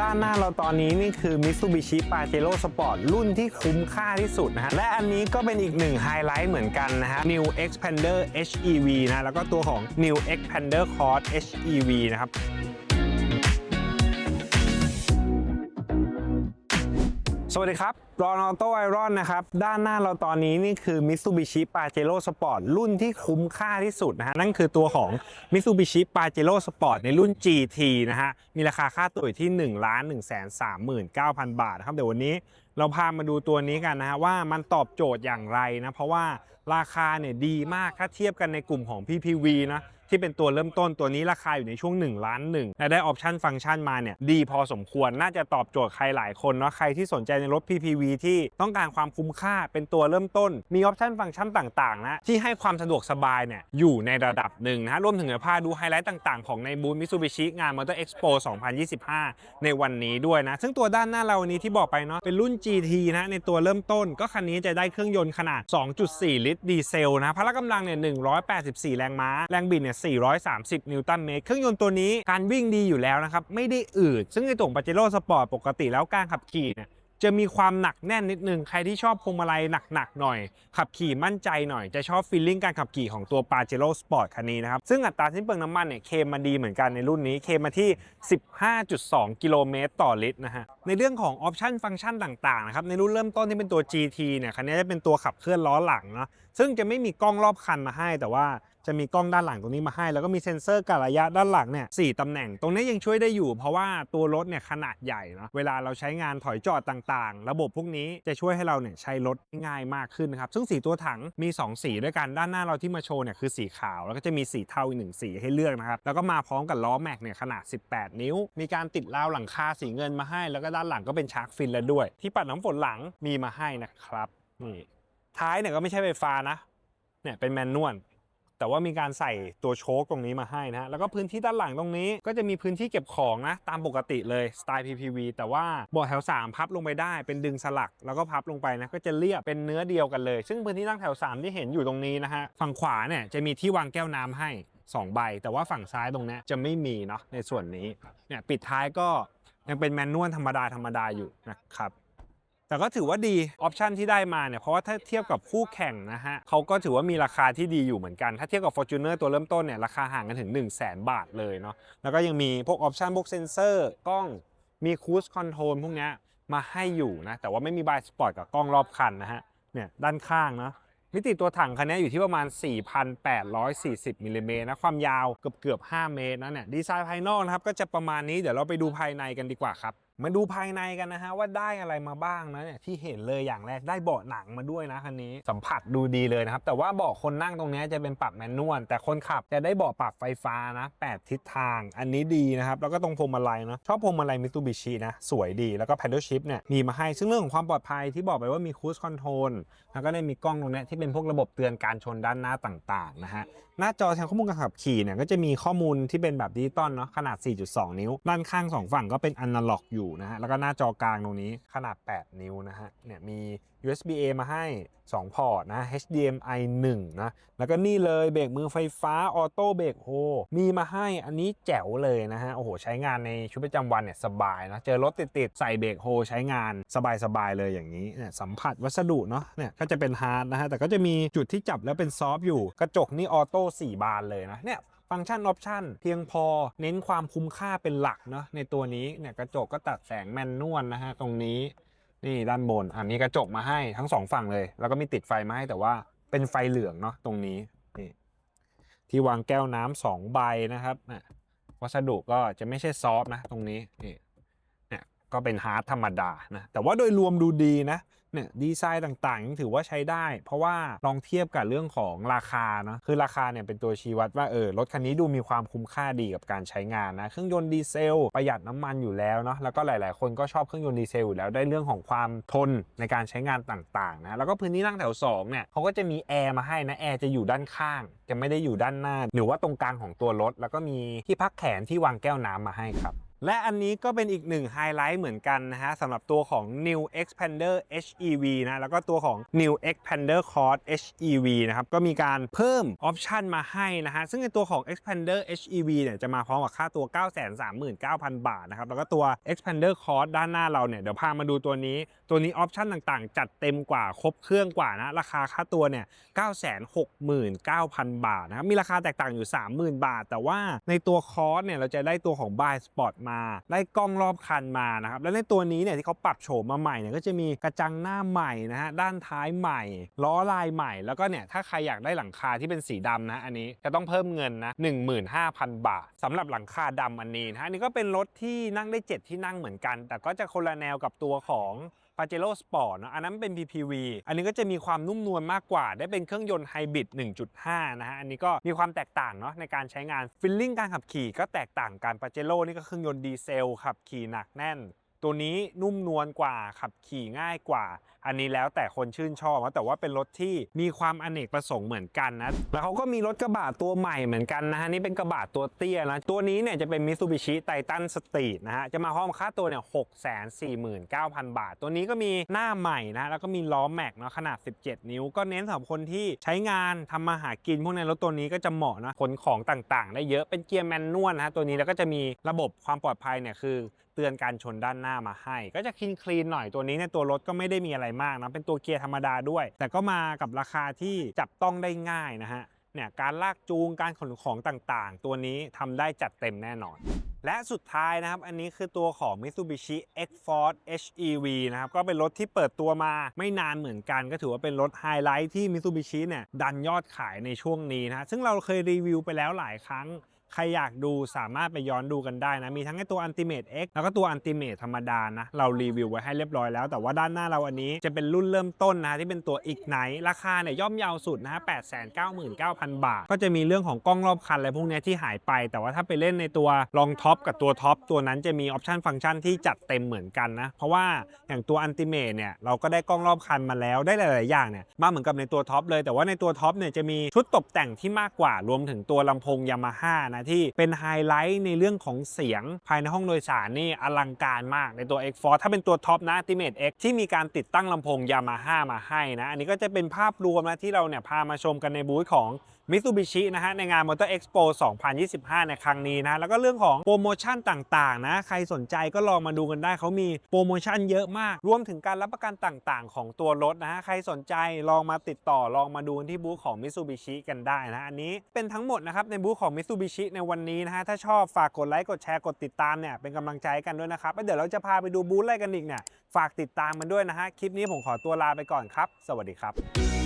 ด้านหน้าเราตอนนี้นี่คือ Mitsubishi Pajero Sport รุ่นที่คุ้มค่าที่สุดนะฮะ และอันนี้ก็เป็นอีกหนึ่งไฮไลท์เหมือนกันนะฮะ New Xpander HEV นะ แล้วก็ตัวของ New Xpander Cross HEV นะครับ สวัสดีครับรอนอโตไอรอนนะครับ ด้านหน้าเราตอนนี้นี่คือ Mitsubishi Pajero Sport รุ่นที่คุ้มค่าที่สุดนะฮะ นั่นคือตัวของ Mitsubishi Pajero Sport ในรุ่น GT นะฮะ มีราคาค่าตัวอยู่ที่ 1 1 3 9 0 0 0 บาทนะครับ เดี๋ยววันนี้เราพามาดูตัวนี้กันนะฮะ ว่ามันตอบโจทย์อย่างไรนะ เพราะว่าราคาเนี่ยดีมากถ้าเทียบกันในกลุ่มของ PPV นะ ที่เป็นตัวเริ่มต้นตัวนี้ราคาอยู่ในช่วง1ล้านหนึ่งและได้ออปชันฟังก์ชันมาเนี่ยดีพอสมควรน่าจะตอบโจทย์ใครหลายคนเนาะใครที่สนใจในรถ PPV ที่ต้องการความคุ้มค่าเป็นตัวเริ่มต้น มีออปชันฟังก์ชันต่างๆนะที่ให้ความสะดวกสบายเนี่ยอยู่ในระดับหนึ่งนะรวมถึงเดี๋ยวพาดูไฮไลท์ต่างๆ ของในบูธมิ t ูบิชิงาน Motor Expo 2025 ในวันนี้ด้วยนะ ซึ่งตัวด้านหน้าเราวันนี้ที่บอกไปเนาะเป็นรุ่น GT นะในตัวเริ่มต้น ก็คันนี้จะได้เครื่องยนต์ขนาด 2.4 ลิตรดีเซลนะพละกำลังเนี่ย184 แรงม้าแรงบิดเนี่ย430 นิวตันเมตร เครื่องยนต์ตัวนี้การวิ่งดีอยู่แล้วนะครับ ไม่ได้อืด ซึ่งในตัวปาเจโร่สปอร์ตปกติแล้วการขับขี่เนี่ยจะมีความหนักแน่นนิดนึง ใครที่ชอบพวงมาลัยหนักๆหน่อย ขับขี่มั่นใจหน่อยจะชอบฟีลลิ่งการขับขี่ของตัว p a j e r o Sport คันนี้นะครับ ซึ่งอัตราสิ้นเปลืองน้ำมันเนี่ยเคมมาดีเหมือนกันในรุ่นนี้ เคมมาที่ 15.2 กิโลเมตรต่อลิตรนะฮะ ในเรื่องของออปชันฟังก์ชันต่างๆนะครับในรุ่นเริ่มต้นที่เป็นตัว GT เนี่ยคันนี้จะเป็นตัวขับเคลื่อนล้อหลังเนาะซึ่งจะไม่มีกล้องรอบคันมาให้แต่ว่า จะมีกล้องด้านหลังตรงนี้มาให้ แล้วก็มีเซ็นเซอร์กะระยะด้านหลังเนี่ยสี่ตำแหน่ง ตรงนี้ยังช่วยได้อยู่ เพราะว่าตัวรถเนี่ยขนาดใหญ่เนาะเวลาเราใช้งานถอยจอดต่างๆ ระบบพวกนี้จะช่วยให้เราเนี่ยใช้รถง่ายมากขึ้นนะครับซึ่งสีตัวถังมี 2 สีด้วยกันด้านหน้าเราที่มาโชว์เนี่ยคือสีขาว แล้วก็จะมีสีเทาอีกหนึ่งสีให้เลือกนะครับแล้วก็มาพร้อมกับล้อแม็กเนี่ยขนาด 18 นิ้ว มีการติดราวหลังคาสีเงินมาให้ แล้วก็ด้านหลังก็เป็นชาร์กฟินแล้วด้วย ที่ปัดน้ำฝนหลังมีมาให้นะครับนี่ท้ายเนี่ยก็ไม่ใช่ไฟฟ้านะเนี่ยเป็นแมนนวล แต่ว่ามีการใส่ตัวโชคตรงนี้มาให้นะฮะ แล้วก็พื้นที่ด้านหลังตรงนี้ก็จะมีพื้นที่เก็บของนะ ตามปกติเลยสไตล์ PPV แต่ว่าเบาะแถว 3 พับลงไปได้เป็นดึงสลัก แล้วก็พับลงไปนะก็จะเรียบเป็นเนื้อเดียวกันเลย ซึ่งพื้นที่นั่งแถว 3 ที่เห็นอยู่ตรงนี้นะฮะฝั่งขวาเนี่ยจะมีที่วางแก้วน้ำให้ 2 ใบ แต่ว่าฝั่งซ้ายตรงนี้จะไม่มีเนาะในส่วนนี้เนี่ยปิดท้ายก็ยังเป็นแมนนวลธรรมดาธรรมดาอยู่นะครับ แต่ก็ถือว่าดีออปชันที่ได้มาเนี่ยเพราะว่าถ้าเทียบกับคู่แข่งนะฮะเขาก็ถือว่ามีราคาที่ดีอยู่เหมือนกัน ถ้าเทียบกับ Fortuner ตัวเริ่มต้นเนี่ยราคาห่างกันถึง 1 0 0 0 0แบาทเลยเนาะแล้วก็ยังมีพวกออปชันพวกเซนเซอร์กล้องมีคูสคอนโทรลพวกนี้มาให้อยู่นะแต่ว่าไม่มีบายสปอร์ตกับกล้องรอบคันนะฮะเนี่ยด้านข้างเนาะมิติตัวถังคันนี้อยู่ที่ประมาณ 4,840มิลลิเมตรนะความยาวเกือบเกือบ 5 เมตรนะเนี่ยดีไซน์ภายนอกนะครับก็จะประมาณนี้เดี๋ยวเราไปดูภายในกันดีกว่าครับ มาดูภายในกันนะฮะว่าได้อะไรมาบ้างนะเนี่ยที่เห็นเลยอย่างแรกได้เบาะหนังมาด้วยนะคันนี้สัมผัสดูดีเลยนะครับ แต่ว่าเบาะคนนั่งตรงนี้จะเป็นปรับแมนนวลแต่คนขับจะได้เบาะปรับไฟฟ้านะ8ทิศทางอันนี้ดีนะครับ แล้วก็ตรงพวงมาลัยเนาะชอบพวงมาลัยมิต u บิชินะ สวยดีแล้วก็ paddle shift เนี่ยมีมาให้ซึ่งเรื่องของความปลอดภัยที่บอกไปว่ามี cruise control แล้วก็ได้มีกล้องตรงนี้ที่เป็นพวกระบบเตือนการชนด้านหน้าต่างๆนะฮะหน้าจอแทนข้อมูลการขับขี่เนี่ยก็จะมีข้อมูลที่เป็นแบบดิจิตอลเนาะขนาด 4.2 นิ้วด้านข้าง2ฝั่งก็เป็นอนาล็อกอยู่นะฮะ แล้วก็หน้าจอกลางตรงนี้ขนาด 8 นิ้วนะฮะ เนี่ยมี USB A มาให้ 2 พอร์ตนะ HDMI 1 นะ แล้วก็นี่เลยเบรกมือไฟฟ้าออโต้เบรกโฮมีมาให้อันนี้แจ๋วเลยนะฮะ โอ้โห ใช้งานในชีวิตประจำวันเนี่ยสบายนะ เจอรถติดๆ ใส่เบรกโฮใช้งานสบายๆเลยอย่างนี้เนี่ยสัมผัสวัสดุเนาะ เนี่ยก็จะเป็นฮาร์ดนะฮะ แต่ก็จะมีจุดที่จับแล้วเป็นซอฟต์อยู่ กระจกนี่ออโต้4บานเลยนะ เนี่ย ฟังก์ชันออปชันเพียงพอเน้นความคุ้มค่าเป็นหลักเนาะในตัวนี้เนี่ยกระจกก็ตัดแสงแมนนวลนะฮะตรงนี้นี่ด้านบนอันนี้กระจกมาให้ทั้งสองฝั่งเลย แล้วก็มีติดไฟมาให้แต่ว่าเป็นไฟเหลืองเนาะตรงนี้นี่ที่วางแก้วน้ำสองใบนะครับอะวัสดุก็จะไม่ใช่ซอฟนะตรงนี้นี่เนี่ยก็เป็นฮาร์ดธรรมดานะแต่ว่าโดยรวมดูดีนะ เนี่ยดีไซน์ต่างๆยังถือว่าใช้ได้ เพราะว่าลองเทียบกับเรื่องของราคาเนาะคือราคาเนี่ยเป็นตัวชี้วัดว่าเออรถคันนี้ดูมีความคุ้มค่าดีกับการใช้งานนะเครื่องยนต์ดีเซลประหยัดน้ำมันอยู่แล้วเนาะแล้วก็หลาย ๆ คนก็ชอบเครื่องยนต์ดีเซลอยู่แล้วได้เรื่องของความทนในการใช้งานต่างๆนะแล้วก็พื้นที่นั่งแถว2เนี่ยเขาก็จะมีแอร์มาให้นะแอร์จะอยู่ด้านข้าง จะไม่ได้อยู่ด้านหน้า หรือว่าตรงกลางของตัวรถ แล้วก็มีที่พักแขนที่วางแก้วน้ำมาให้ครับ และอันนี้ก็เป็นอีกหนึ่งไฮไลท์เหมือนกันนะฮะสำหรับตัวของ New Expander HEV นะแล้วก็ตัวของ New Expander Cross HEV นะครับก็มีการเพิ่มออปชันมาให้นะฮะซึ่งในตัวของ Expander HEV เนี่ยจะมาพร้อมกับค่าตัว 939,000 บาทนะครับแล้วก็ตัว Expander Cross ด้านหน้าเราเนี่ยเดี๋ยวพามาดูตัวนี้ ตัวนี้ออปชันต่างๆ จัดเต็มกว่าครบเครื่องกว่านะราคาค่าตัวเนี่ย 969,000 บาทนะครับมีราคาแตกต่างอยู่ 30,000 บาท แต่ว่าในตัวคอร์สเนี่ยเราจะได้ตัวของ Buy Spot มาได้กล้องรอบคันมานะครับแล้วในตัวนี้เนี่ยที่เขาปรับโฉมมาใหม่เนี่ยก็จะมีกระจังหน้าใหม่นะฮะด้านท้ายใหม่ ล้อลายใหม่ แล้วก็เนี่ยถ้าใครอยากได้หลังคาที่เป็นสีดำนะอันนี้จะต้องเพิ่มเงินนะ15,000 บาทสำหรับหลังคาดำอันนี้นะฮะนี่ก็เป็นรถที่นั่งได้ 7 ที่นั่งเหมือนกัน แต่ก็จะคนละแนวกับตัวของ p a j e r o Sport นะอันนั้นเป็น PPV อันนี้ก็จะมีความนุ่มนวลมากกว่า ได้เป็นเครื่องยนต์ไฮบริด1.5 นะฮะ อันนี้ก็มีความแตกต่างเนาะในการใช้งานฟิลลิ่งการขับขี่ก็แตกต่างกันปาเจโร่นี่ก็เครื่องยนต์ดีเซลขับขี่หนักแน่น ตัวนี้นุ่มนวลกว่าขับขี่ง่ายกว่า อันนี้แล้วแต่คนชื่นชอบนะแต่ว่าเป็นรถที่มีความอเนกประสงค์เหมือนกันนะ แล้วเขาก็มีรถกระบะตัวใหม่เหมือนกันนะฮะนี่เป็นกระบะตัวเตี้ยนะ ตัวนี้เนี่ยจะเป็น Mitsubishi Titan Street นะฮะจะมาพร้อมค่าตัวเนี่ย649,000บาท ตัวนี้ก็มีหน้าใหม่นะแล้วก็มีล้อแม็กเนาะขนาด 17 นิ้ว ก็เน้นสำหรับคนที่ใช้งานทำมาหากินพวกในรถตัวนี้ก็จะเหมาะนะขนของต่างๆ ได้เยอะเป็นเกียร์แมนนวลนะฮะตัวนี้แล้วก็จะมีระบบความปลอดภัยเนี่ยคือ เตือนการชนด้านหน้ามาให้ ก็จะคลีนคลีนหน่อยตัวนี้เนี่ยตัวรถก็ไม่ได้มีอะไรมากนะเป็นตัวเกียร์ธรรมดาด้วย แต่ก็มากับราคาที่จับต้องได้ง่ายนะฮะเนี่ยการลากจูงการขนของต่างๆ ตัวนี้ทำได้จัดเต็มแน่นอน และสุดท้ายนะครับ อันนี้คือตัวของ Mitsubishi X-Force HEV นะครับ ก็เป็นรถที่เปิดตัวมาไม่นานเหมือนกัน ก็ถือว่าเป็นรถไฮไลท์ที่ Mitsubishi เนี่ยดันยอดขายในช่วงนี้นะฮะซึ่งเราเคยรีวิวไปแล้วหลายครั้ง ใครอยากดูสามารถไปย้อนดูกันได้นะ มีทั้งไอตัว Ultimate X แล้วก็ตัว Ultimate ธรรมดานะ เรารีวิวไว้ให้เรียบร้อยแล้ว แต่ว่าด้านหน้าเราอันนี้จะเป็นรุ่นเริ่มต้นนะที่เป็นตัว Ignite ราคาเนี่ยย่อมเยาวสุดนะฮะ899,000 บาท ก็จะมีเรื่องของกล้องรอบคันอะไรพวกนี้ที่หายไป แต่ว่าถ้าไปเล่นในตัวรองท็อปกับตัวท็อปตัวนั้นจะมีออปชันฟังก์ชันที่จัดเต็มเหมือนกันนะ เพราะว่าอย่างตัว Ultimate เนี่ยเราก็ได้กล้องรอบคันมาแล้วได้หลาย ๆ อย่างเนี่ยมาเหมือนกับในตัวท็อปเลย แต่ว่าในตัวท็อปเนี่ยจะมีชุดตกแต่งที่มากกว่ารวมถึงตัวลำโพงยามาฮ่านะที่เป็นไฮไลท์ในเรื่องของเสียงภายในห้องโดยสารนี่อลังการมากในตัว X4 ถ้าเป็นตัวท็อปนะ Ultimate X ที่มีการติดตั้งลำโพงยามาฮ่ามาให้นะ อันนี้ก็จะเป็นภาพรวมนะที่เราเนี่ยพามาชมกันในบูธของ Mitsubishi นะฮะในงาน Motor Expo 2025 ในครั้งนี้นะแล้วก็เรื่องของโปรโมชั่นต่างๆนะใครสนใจก็ลองมาดูกันได้เขามีโปรโมชั่นเยอะมาก รวมถึงการรับประกันต่างๆ ของตัวรถนะฮะใครสนใจลองมาติดต่อลองมาดูที่บูธของ Mitsubishi กันได้นะอันนี้เป็นทั้งหมดนะครับในบูธของ Mitsubishi ในวันนี้นะฮะถ้าชอบฝากกดไลค์กดแชร์กดติดตามเนี่ยเป็นกำลังใจกันด้วยนะครับแล้วเดี๋ยวเราจะพาไปดูบูธอะไรกันอีกเนี่ยฝากติดตามมันด้วยนะฮะคลิปนี้ผมขอตัวลาไปก่อนครับ สวัสดีครับ